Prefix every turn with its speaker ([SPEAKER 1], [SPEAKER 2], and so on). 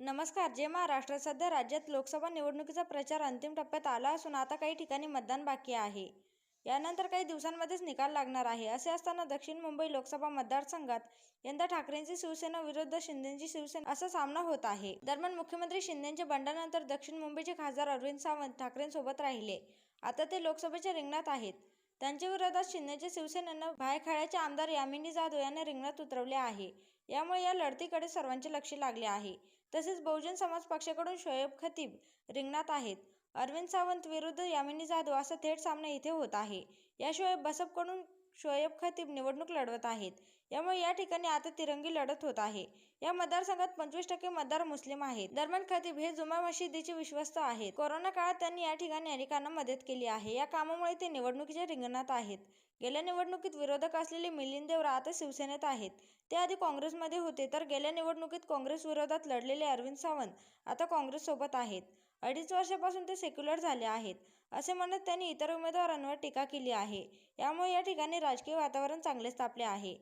[SPEAKER 1] नमस्कार जे महाराष्ट्र सध्या राज्यात लोकसभा निवडणुकीचा प्रचार अंतिम टप्प्यात आला असून आता काही ठिकाणी मतदान बाकी आहे. यानंतर काही दिवसांमध्येच निकाल लागणार आहे असे असताना दक्षिण मुंबई लोकसभा मतदारसंघात यंदा ठाकरेंची शिवसेना विरुद्ध शिंदेची शिवसेना असा सामना होत आहे. दरम्यान मुख्यमंत्री शिंदेच्या बंडानंतर दक्षिण मुंबईचे खासदार अरविंद सावंत ठाकरेंसोबत राहिले. आता ते लोकसभेच्या रिंगणात आहेत. त्यांच्या विरोधात शिंदेच्या शिवसेनेनं भायखळ्याचे आमदार यामिनी जाधव यांना रिंगणात उतरवले आहे. यामुळे या लढतीकडे सर्वांचे लक्ष लागले आहे. तसेच बहुजन समाज पक्षाकडून शोएब खतीब रिंगणात आहेत. अरविंद सावंत विरुद्ध यामिनी जाधव असा थेट सामना इथे होत आहे. याशिवाय बसपकडून शोएब खतीब निवडणूक लढवत आहेत. यामुळे या ठिकाणी आता तिरंगी लढत होत आहे. या मतदारसंघात पंचवीस टक्के मतदार मुस्लिम आहेत. दरम्यान खतीब हे जुमा मशिदीचे विश्वस्त आहेत. कोरोना काळात त्यांनी या ठिकाणी अनेकांना मदत केली आहे. या कामामुळे ते निवडणुकीच्या रिंगणात आहेत. गेल्या निवडणुकीत विरोधक असलेले मिलिंद देवरा आता शिवसेनेत आहेत. ते आधी काँग्रेसमध्ये होते तर गेल्या निवडणुकीत काँग्रेस विरोधात लढलेले अरविंद सावंत आता काँग्रेससोबत आहेत. अडीच वर्षापासून ते सेक्युलर झाले आहेत असे म्हणत त्यांनी इतर उमेदवारांवर टीका केली आहे. यामुळे या ठिकाणी राजकीय वातावरण चांगलेच तापले आहे.